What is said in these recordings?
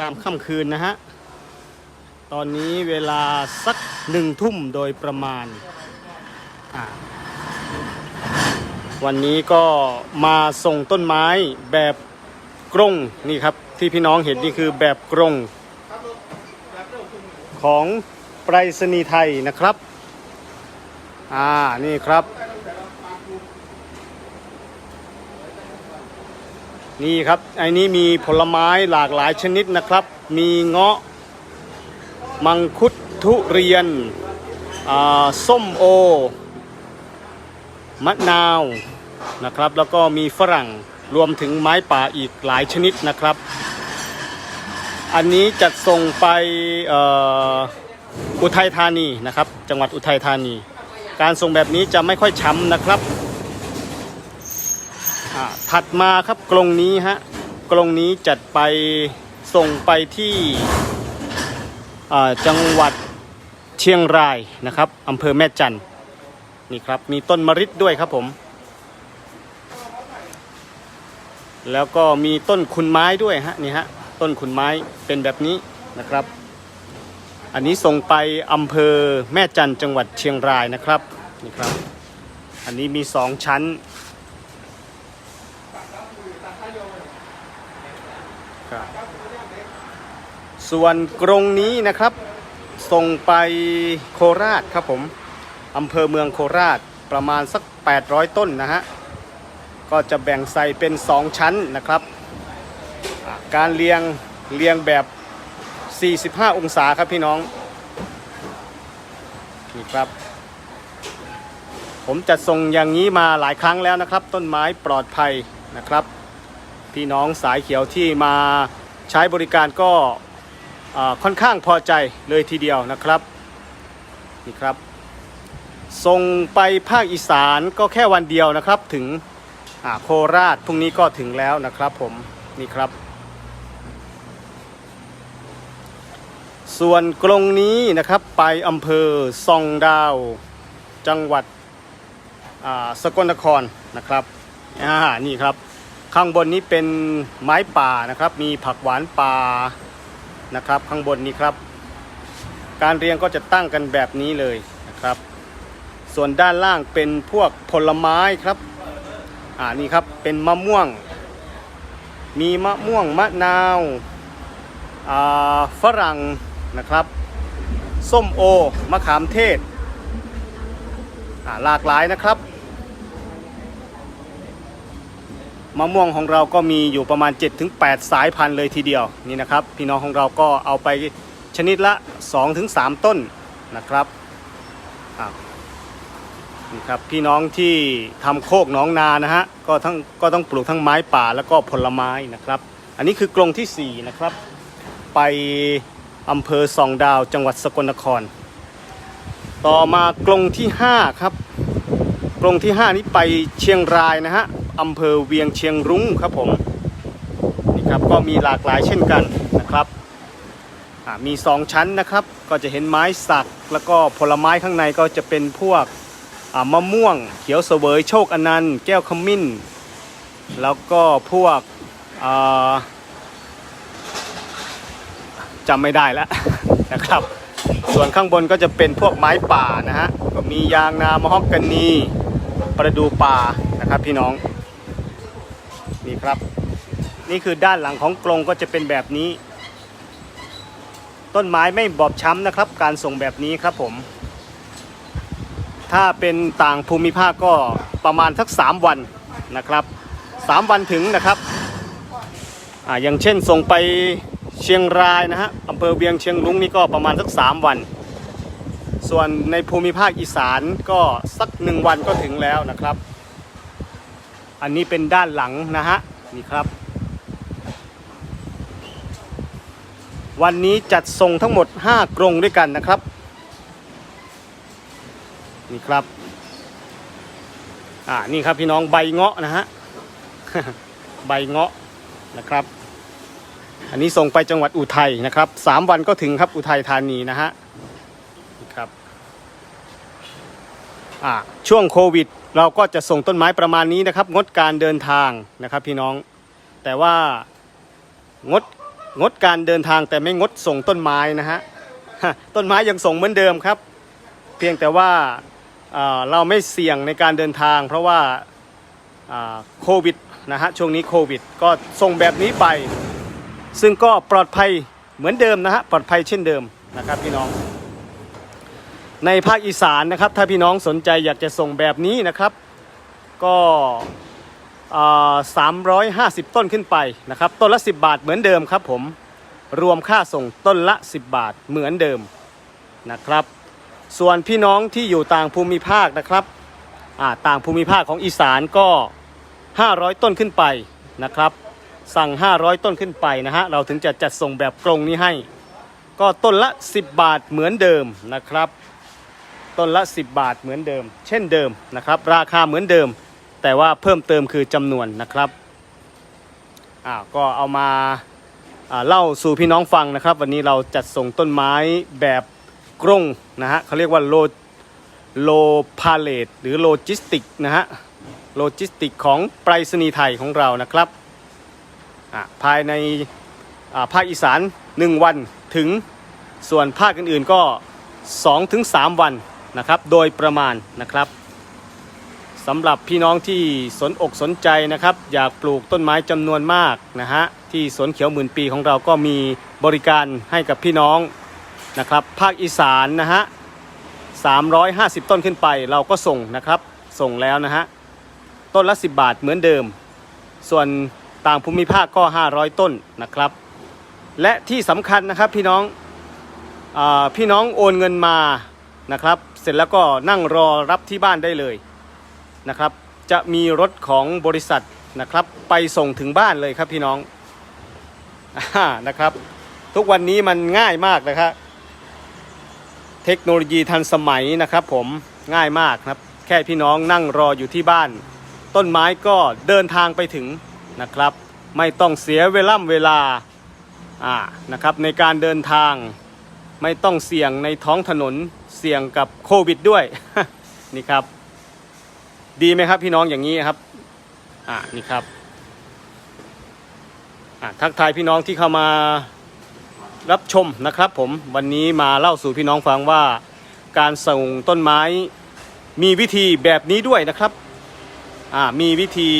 ยามค่ำคืนนะฮะ ตอนนี้เวลาสักหนึ่งทุ่มโดยประมาณ วันนี้ก็มาส่งต้นไม้แบบกรงนี่ครับ ที่พี่น้องเห็นนี่คือแบบกรงของไปรษณีย์ไทยนะครับ อ่า นี่ครับ นี่ครับไอ้นี้มีผลไม้หลากหลายชนิดนะครับ มีเงาะ มังคุดทุเรียนส้มโอ มะนาวนะครับ แล้วก็มีฝรั่งรวมถึงไม้ป่าอีกหลายชนิดนะครับ อันนี้จัดส่งไปออุทัยธานีนะครับ จังหวัดอุทัยธานี การส่งแบบนี้จะไม่ค่อยช้ำนะครับ ถัดมาครับกรงนี้ฮะกรงนี้จัดไปส่งไปที่จังหวัดเชียงรายนะครับอำเภอแม่จันนี่ครับมีต้นมะริดด้วยครับผม แล้วก็มีต้นขุนไม้ด้วยฮะนี่ฮะต้นขุนไม้เป็นแบบนี้นะครับ อันนี้ส่งไปอำเภอแม่จันจังหวัดเชียงรายนะครับนี่ครับ อันนี้มีสองชั้น ครับ ส่วนกรงนี้นะครับ ส่งไปโคราชครับผมอำเภอเมืองโคราชประมาณสัก 800 ต้นนะฮะ ก็จะแบ่งใส่เป็น 2 ชั้นนะครับ การเรียงเรียงแบบ 45 องศาครับพี่น้องนี่ครับ ผมจัดส่งอย่างนี้มาหลายครั้งแล้วนะครับ ต้นไม้ปลอดภัยนะครับ พี่น้องสายเขียวที่มาใช้บริการก็ ค่อนข้างพอใจเลยทีเดียวนะครับนี่ครับ ส่งไปภาคอีสานก็แค่วันเดียวนะครับถึงโคราชพรุ่งนี้ก็ถึงแล้วนะครับผมนี่ครับ ส่วนกรงนี้นะครับไปอำเภอซองดาว จังหวัดสกลนครนะครับอ่านี่ครับ ข้างบนนี้เป็นไม้ป่านะครับ มีผักหวานป่า นะครับ ข้างบนนี้ครับ การเรียงก็จะตั้งกันแบบนี้เลยนะครับ ส่วนด้านล่างเป็นพวกผลไม้ครับอ่านี่ครับเป็นมะม่วง มีมะม่วงมะนาวอ่าฝรั่งนะครับส้มโอมะขามเทศอ่าหลากหลายนะครับ มะม่วงของเราก็มีอยู่ประมาณ 7-8 สายพันธุ์เลยทีเดียวนี่นะครับ พี่น้องของเราก็เอาไปชนิดละ 2-3 ต้นนะครับนี่ครับพี่น้องที่ทำโคกน้องนานะฮะก็ทั้งก็ต้องปลูกทั้งไม้ป่าแล้วก็ผลไม้นะครับ อันนี้คือกรงที่ 4 นะครับ ไปอำเภอสองดาวจังหวัดสกลนคร ต่อมากรงที่ 5 ครับกรงที่ 5 นี้ไปเชียงรายนะฮะ อำเภอเวียงเชียงรุ้งครับผมนี่ครับก็มีหลากหลายเช่นกันนะครับอ่ามี 2 ชั้นนะครับก็จะเห็นไม้สักแล้วก็ผลไม้ข้างในก็จะเป็นพวกมะม่วง เขียวเสวยโชคอนันต์แก้วขมิ้น แล้วก็พวกจำไม่ได้แล้วนะครับ ส่วนข้างบนก็จะเป็นพวกไม้ป่านะฮะก็มียางนามะฮอกกานีประดูป่านะครับพี่น้อง นี่ครับ นี่คือด้านหลังของกรงก็จะเป็นแบบนี้ ต้นไม้ไม่บอบช้ำนะครับ การส่งแบบนี้ครับผม ถ้าเป็นต่างภูมิภาคก็ประมาณสัก 3 วันนะครับ3วันถึงนะครับอ่าอย่างเช่นส่งไปเชียงรายนะฮะอำเภอเวียงเชียงรุ้งนี่ก็ประมาณสัก 3 วัน ส่วนในภูมิภาคอีสานก็สักหนึ่งวันก็ถึงแล้วนะครับ อันนี้เป็นด้านหลังนะฮะนี่ครับ วันนี้จัดส่งทั้งหมด 5 กรงด้วยกันนะครับ นี่ครับอ่านี่ครับพี่น้องใบเงาะนะฮะใบเงาะนะครับ อันนี้ส่งไปจังหวัดอุทัยนะครับสามวันก็ถึงครับอุทัยธานีนะฮะนี่ครับอ่าช่วงโควิด เราก็จะส่งต้นไม้ประมาณนี้นะครับ งดการเดินทางนะครับพี่น้อง แต่ว่างดงดการเดินทางแต่ไม่งดส่งต้นไม้นะฮะต้นไม้ยังส่งเหมือนเดิมครับ เพียงแต่ว่าเอ่อเราไม่เสี่ยงในการเดินทาง เพราะว่าโควิดนะฮะช่วงนี้โควิด ก็ส่งแบบนี้ไป ซึ่งก็ปลอดภัยเหมือนเดิมนะฮะปลอดภัยเช่นเดิมนะครับพี่น้อง ในภาคอีสานนะครับ ถ้าพี่น้องสนใจอยากจะส่งแบบนี้นะครับ ก็สามร้อยห้าสิบต้นขึ้นไปนะครับ ต้นละ10บาทเหมือนเดิมครับผมรวมค่าส่งต้นละ 10 บาทเหมือนเดิมนะครับ ส่วนพี่น้องที่อยู่ต่างภูมิภาคนะครับต่างภูมิภาคของอีสานก็ 500 ต้นขึ้นไปนะครับ สั่ง 500 ต้นขึ้นไปนะฮะเราถึงจะจัดส่งแบบกรงนี้ให้ ก็ต้นละ 10 บาทเหมือนเดิมนะครับ ต้นละ 10 บาทเหมือนเดิม เช่นเดิมนะครับ ราคาเหมือนเดิม แต่ว่าเพิ่มเติมคือจำนวนนะครับอ่าก็เอามาเล่าสู่พี่น้องฟังนะครับ วันนี้เราจัดส่งต้นไม้แบบกรงนะฮะเขาเรียกว่าโลโลพาเลตหรือโลจิสติกนะฮะโลจิสติกของไปรษณีย์ไทยของเรานะครับอ่าภายในภาคอีสาน 1 วันถึงส่วนภาคอื่นๆก็ 2-3 วัน นะครับโดยประมาณนะครับสำหรับพี่น้องที่สนอกสนใจนะครับ อยากปลูกต้นไม้จำนวนมากนะฮะที่สวนเขียวหมื่นปีของเราก็มีบริการให้กับพี่น้องนะครับ ภาคอีสานนะฮะ350 ต้นขึ้นไปเราก็ส่งนะครับส่งแล้วนะฮะต้นละ 10 บาทเหมือนเดิม ส่วนต่างภูมิภาคก็ 500 ต้นนะครับ และที่สำคัญนะครับพี่น้องอพี่น้องโอนเงินมา นะครับ เสร็จแล้วก็นั่งรอรับที่บ้านได้เลยนะครับ จะมีรถของบริษัทนะครับ ไปส่งถึงบ้านเลยครับพี่น้องอานะครับ ทุกวันนี้มันง่ายมากนะครับเทคโนโลยีทันสมัยนะครับผมง่ายมากครับ แค่พี่น้องนั่งรออยู่ที่บ้าน ต้นไม้ก็เดินทางไปถึงนะครับ ไม่ต้องเสียเวล่ำเวลาอ่านะครับในการเดินทาง ไม่ต้องเสี่ยงในท้องถนนเสี่ยงกับโควิดด้วยนี่ครับ ดีไหมครับพี่น้องอย่างนี้ครับ อ่านี่ครับอ่าทักทายพี่น้องที่เข้ามารับชมนะครับ ผมวันนี้มาเล่าสู่พี่น้องฟังว่า การส่งต้นไม้มีวิธีแบบนี้ด้วยนะครับอ่ามีวิธี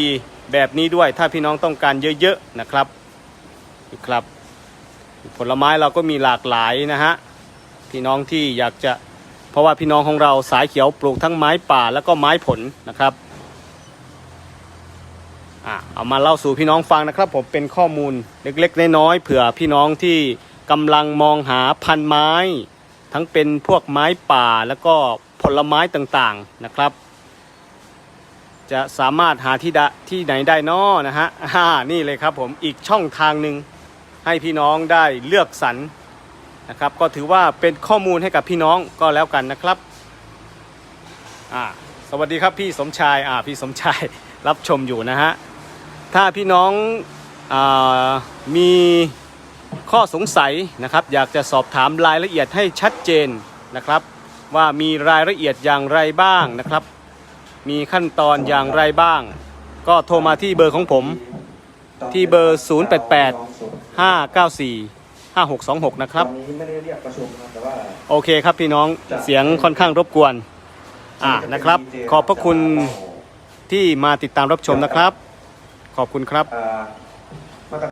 แบบนี้ด้วยถ้าพี่น้องต้องการเยอะๆนะครับนี่ครับ ผลไม้เราก็มีหลากหลายนะฮะ พี่น้องที่อยากจะเพราะว่าพี่น้องของเราสายเขียวปลูกทั้งไม้ป่าแล้วก็ไม้ผลนะครับอะเอามาเล่าสู่พี่น้องฟังนะครับ ผมเป็นข้อมูลเล็กๆน้อยๆเผื่อพี่น้องที่กำลังมองหาพันไม้ ทั้งเป็นพวกไม้ป่าแล้วก็ผลไม้ต่างๆนะครับ จะสามารถหาที่ดที่ไหนได้น้อนะฮะนี่เลยครับผมอีกช่องทางหนึ่งให้พี่น้องได้เลือกสรร นะครับ ก็ถือว่าเป็นข้อมูลให้กับพี่น้องก็แล้วกันนะครับอ่าสวัสดีครับพี่สมชายอ่าพี่สมชายรับชมอยู่นะฮะถ้าพี่น้องอามีข้อสงสัยนะครับ อยากจะสอบถามรายละเอียดให้ชัดเจนนะครับ ว่ามีรายละเอียดอย่างไรบ้างนะครับ มีขั้นตอนอย่างไรบ้าง ก็โทรมาที่เบอร์ของผมที่เบอร์ 088 594 5626 นะครับวันนี้ไม่ได้เรียกประชุมครับแต่ว่าโอเคครับพี่น้องเสียงค่อนข้างรบกวน อ่านะครับ ขอบพระคุณที่มาติดตามรับชมนะครับ ขอบคุณครับเอ่อมาตร